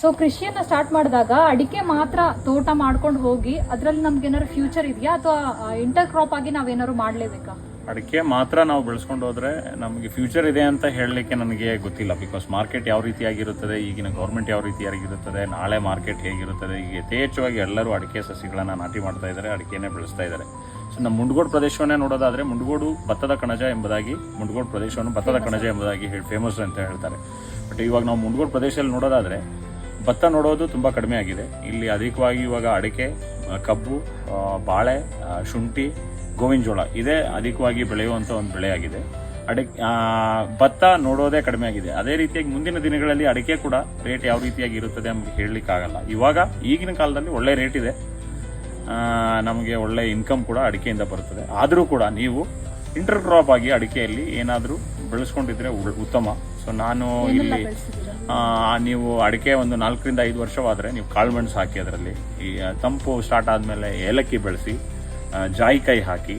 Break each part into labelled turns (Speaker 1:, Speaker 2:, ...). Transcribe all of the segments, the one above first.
Speaker 1: So ಕೃಷಿಯನ್ನ start ಮಾಡಿದಾಗ ಅಡಿಕೆ ಮಾತ್ರ ತೋಟ ಮಾಡ್ಕೊಂಡು ಹೋಗಿ ಅದ್ರಲ್ಲಿ ನಮ್ಗೆ ಏನಾದ್ರು ಫ್ಯೂಚರ್ ಇದೆಯಾ? ಅಥವಾ ಇಂಟರ್ ಕ್ರಾಪ್ ಆಗಿ ನಾವೇನಾದ್ರು ಮಾಡ್ಲೇಬೇಕಾ?
Speaker 2: ಅಡಿಕೆ ಮಾತ್ರ ನಾವು ಬೆಳೆಸ್ಕೊಂಡು ಹೋದ್ರೆ ನಮಗೆ ಫ್ಯೂಚರ್ ಇದೆ ಅಂತ ಹೇಳಲಿಕ್ಕೆ ನನಗೆ ಗೊತ್ತಿಲ್ಲ. ಬಿಕಾಸ್ ಮಾರ್ಕೆಟ್ ಯಾವ ರೀತಿಯಾಗಿರುತ್ತದೆ, ಈಗಿನ ಗೌರ್ಮೆಂಟ್ ಯಾವ ರೀತಿಯಾಗಿರುತ್ತದೆ, ನಾಳೆ ಮಾರ್ಕೆಟ್ ಹೇಗಿರುತ್ತದೆ ಈಗ ಯಥೇಚ್ಛವಾಗಿ ಎಲ್ಲರೂ ಅಡಿಕೆ ಸಸಿಗಳನ್ನು ನಾಟಿ ಮಾಡ್ತಾ ಇದ್ದಾರೆ, ಅಡಿಕೆನೇ ಬೆಳೆಸ್ತಾ ಇದ್ದಾರೆ. ಸೊ ನಮ್ಮ ಮುಂಡಗೋಡು ಪ್ರದೇಶವನ್ನೇ ನೋಡೋದಾದ್ರೆ ಮುಂಡಗೋಡು ಭತ್ತದ ಕಣಜ ಎಂಬುದಾಗಿ, ಮುಂಡಗೋಡು ಪ್ರದೇಶವನ್ನು ಭತ್ತದ ಕಣಜ ಎಂಬುದಾಗಿ ಹೇಳಿ ಫೇಮಸ್ ಅಂತ ಹೇಳ್ತಾರೆ. ಬಟ್ ಇವಾಗ ನಾವು ಮುಂಡಗೋಡು ಪ್ರದೇಶದಲ್ಲಿ ನೋಡೋದಾದ್ರೆ ಭತ್ತ ನೋಡೋದು ತುಂಬ ಕಡಿಮೆ ಆಗಿದೆ. ಇಲ್ಲಿ ಅಧಿಕವಾಗಿ ಇವಾಗ ಅಡಿಕೆ ಕಬ್ಬು ಬಾಳೆ ಶುಂಠಿ ಗೋವಿನ ಜೋಳ ಇದೇ ಅಧಿಕವಾಗಿ ಬೆಳೆಯುವಂಥ ಒಂದು ಬೆಳೆಯಾಗಿದೆ. ಅಡಿಕೆ ಭತ್ತ ನೋಡೋದೇ ಕಡಿಮೆ ಆಗಿದೆ. ಅದೇ ರೀತಿಯಾಗಿ ಮುಂದಿನ ದಿನಗಳಲ್ಲಿ ಅಡಿಕೆ ಕೂಡ ರೇಟ್ ಯಾವ ರೀತಿಯಾಗಿ ಇರುತ್ತದೆ ನಮಗೆ ಹೇಳಲಿಕ್ಕಾಗಲ್ಲ. ಇವಾಗ ಈಗಿನ ಕಾಲದಲ್ಲಿ ಒಳ್ಳೆ ರೇಟ್ ಇದೆ. ನಮಗೆ ಒಳ್ಳೆ ಇನ್ಕಮ್ ಕೂಡ ಅಡಿಕೆಯಿಂದ ಬರುತ್ತದೆ. ಆದರೂ ಕೂಡ ನೀವು ಇಂಟರ್ ಕ್ರಾಪ್ ಆಗಿ ಅಡಿಕೆಯಲ್ಲಿ ಏನಾದರೂ ಬೆಳೆಸ್ಕೊಂಡಿದ್ರೆ ಉತ್ತಮ. ಸೊ ನಾನು ಇಲ್ಲಿ ನೀವು ಅಡಿಕೆ ಒಂದು ನಾಲ್ಕರಿಂದ ಐದು ವರ್ಷವಾದರೆ ನೀವು ಕಾಳುಮೆಣಸು ಹಾಕಿ ಅದರಲ್ಲಿ. ಈ ತಂಪು ಸ್ಟಾರ್ಟ್ ಆದಮೇಲೆ ಏಲಕ್ಕಿ ಬೆಳೆಸಿ ಜಾಯಿಕಾಯಿ ಹಾಕಿ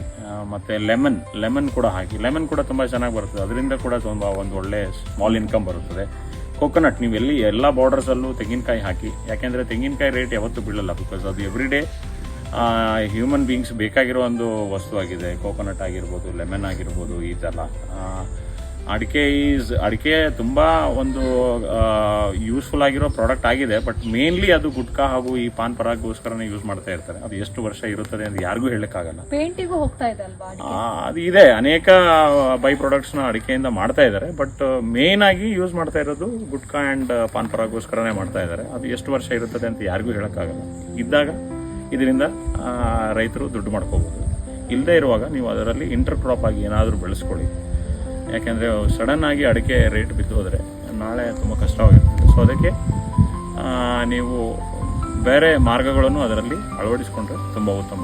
Speaker 2: ಮತ್ತು ಮತ್ತೆ ಲೆಮನ್ ಲೆಮನ್ ಕೂಡ ಹಾಕಿ. ಲೆಮನ್ ಕೂಡ ತುಂಬ ಚೆನ್ನಾಗಿ ಬರ್ತದೆ ಅದರಿಂದ ಕೂಡ ತುಂಬ ಒಂದು ಒಳ್ಳೆ ಸ್ಮಾಲ್ ಇನ್ಕಮ್ ಬರುತ್ತದೆ. ಕೊಕೊನಟ್ ನೀವು ಎಲ್ಲಿ ಎಲ್ಲ ಬಾರ್ಡರ್ಸಲ್ಲೂ ತೆಂಗಿನಕಾಯಿ ಹಾಕಿ. ಯಾಕೆಂದರೆ ತೆಂಗಿನಕಾಯಿ ರೇಟ್ ಯಾವತ್ತೂ ಬೀಳಲ್ಲ ಬಿಕಾಸ್ ಅದು ಎವ್ರಿ ಡೇ ಹ್ಯೂಮನ್ ಬೀಯಿಂಗ್ಸ್ ಬೇಕಾಗಿರೋ ಒಂದು ವಸ್ತುವಾಗಿದೆ ಕೋಕೋನಟ್ ಆಗಿರ್ಬೋದು ಲೆಮನ್ ಆಗಿರ್ಬೋದು ಈ ಥರ. ಅಡಿಕೆ ಈಸ್ ಅಡಿಕೆ ತುಂಬ ಒಂದು ಯೂಸ್ಫುಲ್ ಆಗಿರೋ ಪ್ರಾಡಕ್ಟ್ ಆಗಿದೆ ಬಟ್ ಮೇನ್ಲಿ ಅದು ಗುಟ್ಕಾ ಹಾಗೂ ಈ ಪಾನ್ ಪರಾಗೋಸ್ಕರನೇ ಯೂಸ್ ಮಾಡ್ತಾ ಇರ್ತಾರೆ. ಅದು ಎಷ್ಟು ವರ್ಷ ಇರುತ್ತದೆ ಅಂತ ಯಾರಿಗೂ ಹೇಳಕ್ಕಾಗಲ್ಲ.
Speaker 1: ಪೇಂಟಿಗೂ ಹೋಗ್ತಾ ಇದೆ
Speaker 2: ಅದು ಇದೆ. ಅನೇಕ ಬೈ ಪ್ರಾಡಕ್ಟ್ಸ್ನ ಅಡಿಕೆಯಿಂದ ಮಾಡ್ತಾ ಇದ್ದಾರೆ ಬಟ್ ಮೇನ್ ಆಗಿ ಯೂಸ್ ಮಾಡ್ತಾ ಇರೋದು ಗುಟ್ಕಾ ಆ್ಯಂಡ್ ಪಾನ್ ಪರಾಗೋಸ್ಕರನೇ ಮಾಡ್ತಾ ಇದ್ದಾರೆ. ಅದು ಎಷ್ಟು ವರ್ಷ ಇರುತ್ತದೆ ಅಂತ ಯಾರಿಗೂ ಹೇಳೋಕ್ಕಾಗಲ್ಲ. ಇದ್ದಾಗ ಇದರಿಂದ ರೈತರು ದುಡ್ಡು ಮಾಡ್ಕೋಬೋದು. ಇಲ್ಲದೇ ಇರುವಾಗ ನೀವು ಅದರಲ್ಲಿ ಇಂಟರ್ ಕ್ರಾಪ್ ಆಗಿ ಏನಾದರೂ ಬೆಳೆಸ್ಕೊಳ್ಳಿ. ಯಾಕೆಂದರೆ ಆಗಿ ಅಡಿಕೆ ರೇಟ್ ಬಿದ್ದು ಹೋದರೆ ನಾಳೆ ತುಂಬ ಕಷ್ಟವಾಗಿರ್ತದೆ. ಸೊ ಅದಕ್ಕೆ ನೀವು ಬೇರೆ ಮಾರ್ಗಗಳನ್ನು ಅದರಲ್ಲಿ ಅಳವಡಿಸಿಕೊಂಡ್ರೆ ತುಂಬ ಉತ್ತಮ.